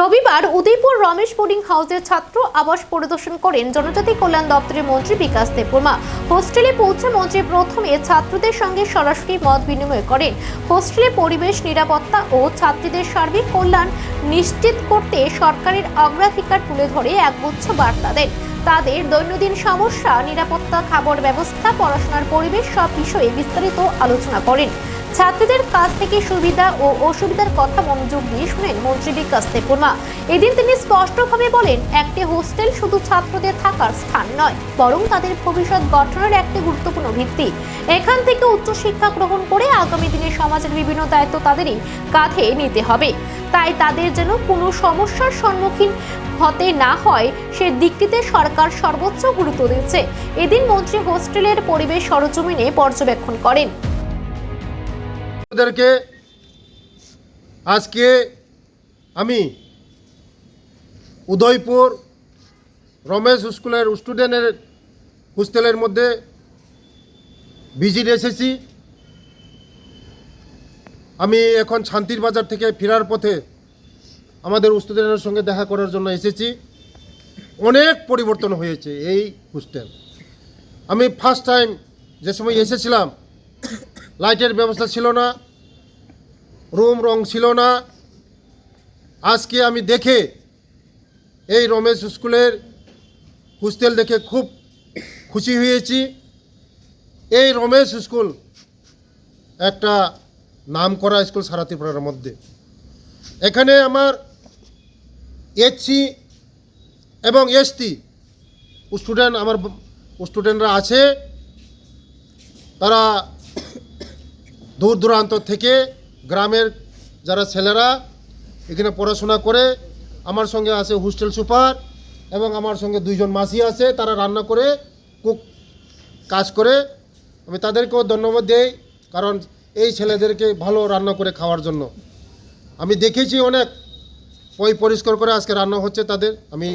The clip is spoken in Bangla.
রবিবার উদয়পুর রমেশ বোর্ডিং হাউসের ছাত্র আবাস পরিদর্শন করেন জনজাতি কল্যাণ দপ্তরের মন্ত্রী বিকাশ দেববর্মা। হোস্টেলে পৌঁছে মন্ত্রী প্রথমে ছাত্রদের সঙ্গে সরাসরি মত বিনিময় করেন। হোস্টেলে পরিবেশ, নিরাপত্তা ও ছাত্রীদের সার্বিক কল্যাণ নিশ্চিত করতে সরকারের অগ্রাধিকার তুলে ধরে একগুচ্ছ বার্তা দেন। তাদের দৈনন্দিন সমস্যা, নিরাপত্তা, খাবার ব্যবস্থা, পড়াশোনার পরিবেশ সব বিষয়ে বিস্তারিত আলোচনা করেন। ছাত্রীদের কাছ থেকে সুবিধা ও অসুবিধার কথা মনোযোগ দিয়ে শুনেন মন্ত্রী বিকাশ দেববর্মা এদিন তিনি স্পষ্টভাবে বলেন, একটি হোস্টেল শুধু ছাত্রদের থাকার স্থান নয়, বরং তাদের ভবিষ্যৎ গঠনের একটি গুরুত্বপূর্ণ ভিত্তি। এখান থেকে উচ্চশিক্ষা গ্রহণ করে আগামী দিনে সমাজের বিভিন্ন দায়িত্ব তাদেরই কাঁধে নিতে হবে। তাই তাদের যেন কোনো সমস্যার সম্মুখীন হতে না হয়, সে দিকটিতে সরকার সর্বোচ্চ গুরুত্ব দিচ্ছে এদিন মন্ত্রী হোস্টেলের পরিবেশ সরজমিনে পর্যবেক্ষণ করেন। ওদেরকে আজকে আমি উদয়পুর রমেশ স্কুলের স্টুডেন্টের হোস্টেলের মধ্যে ভিজিট এসেছি। আমি এখন শান্তির বাজার থেকে ফেরার পথে আমাদের স্টুডেন্টের সঙ্গে দেখা করার জন্য এসেছি। অনেক পরিবর্তন হয়েছে এই হোস্টেল। আমি ফার্স্ট টাইম যে সময় এসেছিলাম লাইটের ব্যবস্থা ছিল না, রুম রং ছিল না। আজকে আমি দেখে এই রমেশ স্কুলের হোস্টেল দেখে খুব খুশি হয়েছি। এই রমেশ স্কুল একটা নাম করা স্কুল সারা ত্রিপুরার মধ্যে। এখানে আমার এইচসি এবং এসটি স্টুডেন্ট আমার স্টুডেন্টরা আছে। তারা দূর দূরান্ত থেকে গ্রামের যারা ছেলেরা এখানে পড়াশোনা করে, আমার সঙ্গে আছে হোস্টেল সুপার এবং আমার সঙ্গে দুইজন মাসি আছে, তারা রান্না করে, কুক কাজ করে। আমি তাদেরকেও ধন্যবাদ দেই, কারণ এই ছেলেদেরকে ভালো রান্না করে খাওয়ার জন্য। আমি দেখেছি অনেক ওই পরিষ্কার করে আজকে রান্না হচ্ছে তাদের। আমি